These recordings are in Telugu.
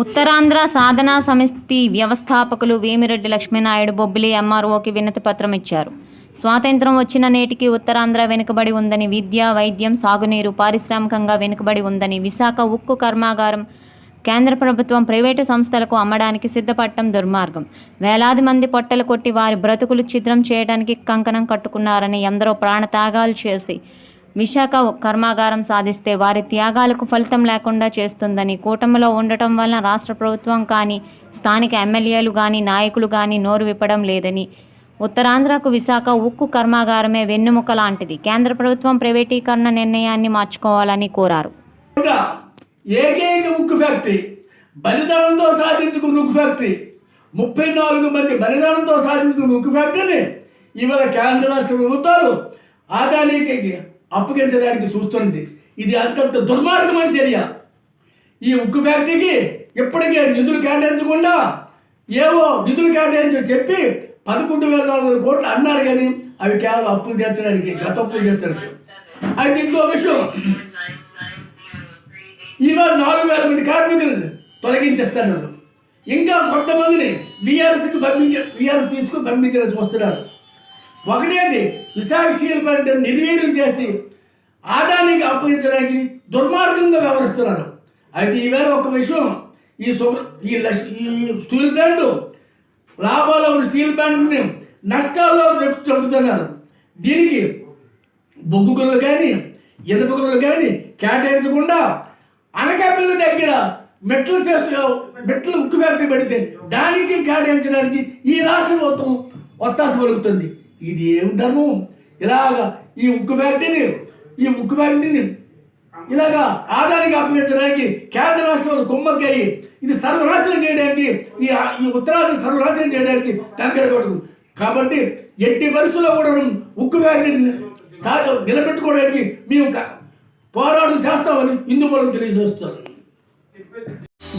ఉత్తరాంధ్ర సాధనా సమితి వ్యవస్థాపకులు వేమిరెడ్డి లక్ష్మీనాయుడు బొబ్బిలి ఎంఆర్ఓకి వినతి పత్రం ఇచ్చారు. స్వాతంత్రం వచ్చిన నేటికి ఉత్తరాంధ్ర వెనుకబడి ఉందని విద్య వైద్యం సాగునీరు పారిశ్రామికంగా వెనుకబడి ఉందని విశాఖ ఉక్కు కర్మాగారం కేంద్ర ప్రభుత్వం ప్రైవేటు సంస్థలకు అమ్మడానికి సిద్ధపడటం దుర్మార్గం. వేలాది మంది పొట్టలు కొట్టి వారి బ్రతుకులు ఛిద్రం చేయడానికి కంకణం కట్టుకున్నారని ఎందరో ప్రాణత్యాగాలు చేసి విశాఖ కర్మాగారం సాధిస్తే వారి త్యాగాలకు ఫలితం లేకుండా చేస్తుందని కూటమిలో ఉండటం వలన రాష్ట్ర ప్రభుత్వం కానీ స్థానిక ఎమ్మెల్యేలు కానీ నాయకులు కానీ నోరు విప్పడం లేదని. ఉత్తరాంధ్రకు విశాఖ ఉక్కు కర్మాగారమే వెన్నుముక లాంటిది. కేంద్ర ప్రభుత్వం ప్రైవేటీకరణ నిర్ణయాన్ని మార్చుకోవాలని కోరారు. ఏకైక ఉక్కు ఫ్యాక్టరీ బలిదానంతో సాధించుకున్న ఉక్కు ఫ్యాక్టరీ ముప్పై నాలుగు మంది బలిదానంతో సాధించుకున్న ఉక్కు ఫ్యాక్టరీని ఇవాళ కేంద్ర రాష్ట్ర ప్రభుత్వాలు ఆదానీకి అప్పగించడానికి చూస్తుంది ఇది అంతంత దుర్మార్గమైన చర్య. ఈ ఉక్కు ఫ్యాక్టరీకి ఇప్పటికే నిధులు కేటాయించకుండా ఏవో నిధులు కేటాయించి చెప్పి పదకొండు వేల నాలుగు వందల కోట్లు అన్నారు కానీ అవి కేవలం అప్పులు తీర్చడానికి గత అప్పులు తీర్చడానికి. అయితే ఇంకో విషయం. ఇవాళ నాలుగు వేల మంది కార్మికులను తొలగించేస్తున్నారు. ఇంకా కొంతమందిని బీఆర్ఎస్కి పంపించ బీఆర్ఎస్ తీసుకుని పంపించాల్సి వస్తున్నారు. ఒకటేంటి విశాఖ స్టీల్ ప్లాంట్ నిర్వీర్యం చేసి ఆదానికి అప్పగించడానికి దుర్మార్గంగా వ్యవహరిస్తున్నారు. అయితే ఈవేళ ఒక విషయం ఈ సు ఈ ఈ స్టీల్ ప్లాంట్ లాభాల్లో ఉన్న స్టీల్ ప్లాంట్ని నష్టాల్లో చెబుతున్నారు దీనికి బొగ్గు గొర్రెలు కానీ ఇనుప గొర్రెలు కానీ కేటాయించకుండా అనకాపల్లి దగ్గర మెట్లు చేస్తూ మెట్లు ఉక్కు ఫ్యాక్టరీ పెడితే దానికి కేటాయించడానికి ఈ రాష్ట్ర ప్రభుత్వం ఒత్తాస పలుకుతుంది. ఇది ఏం ధర్మం? ఇలాగా ఈ ఉక్కు ఫ్యాక్టరీని ఈ ఉక్కు ఫ్యాక్టరీని ఇలాగా ఆదానికి అప్పగించడానికి కేంద్ర రాష్ట్రంలో కుమ్మక్కయ్యి ఇది సర్వనాశనం చేయడానికి ఈ ఈ ఉత్తరాది సర్వనాశనం చేయడానికి టంకర కొడుకు కాబట్టి ఎట్టి పరిస్థితుల్లో కూడా ఉక్కు ఫ్యాక్టరీని సాధ నిలబెట్టుకోవడానికి మేము క- పోరాటం చేస్తామని హిందూ మూలం తెలియజేస్తారు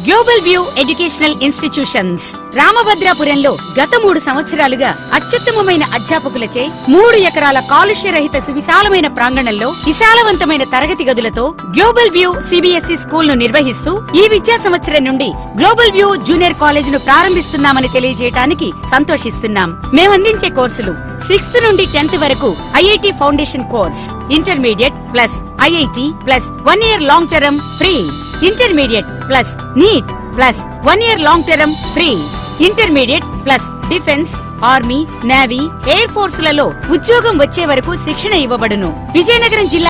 గ్లోబల్ వ్యూ ఎడ్యుకేషనల్ ఇన్స్టిట్యూషన్స్ రామభద్రాపురంలో గత మూడు సంవత్సరాలుగా అత్యుత్తమమైన అధ్యాపకులచే మూడు ఎకరాల కాలుష్య రహిత సువిశాలమైన ప్రాంగణంలో విశాలవంతమైన తరగతి గదులతో గ్లోబల్ వ్యూ సిబిఎస్ఈ స్కూల్ను నిర్వహిస్తూ ఈ విద్యా సంవత్సరం నుండి గ్లోబల్ వ్యూ జూనియర్ కాలేజ్ను ప్రారంభిస్తున్నామని తెలియజేయడానికి సంతోషిస్తున్నాం. మేమందించే కోర్సులు సిక్స్త్ నుండి టెన్త్ వరకు IIT foundation course intermediate plus IIT plus one year long term free. Intermediate plus NEET plus one year long term free. Intermediate plus defence army navy air ఫోర్స్లలో ఉద్యోగం వచ్చే వరకు శిక్షణ ఇవ్వబడును. విజయనగరం జిల్లా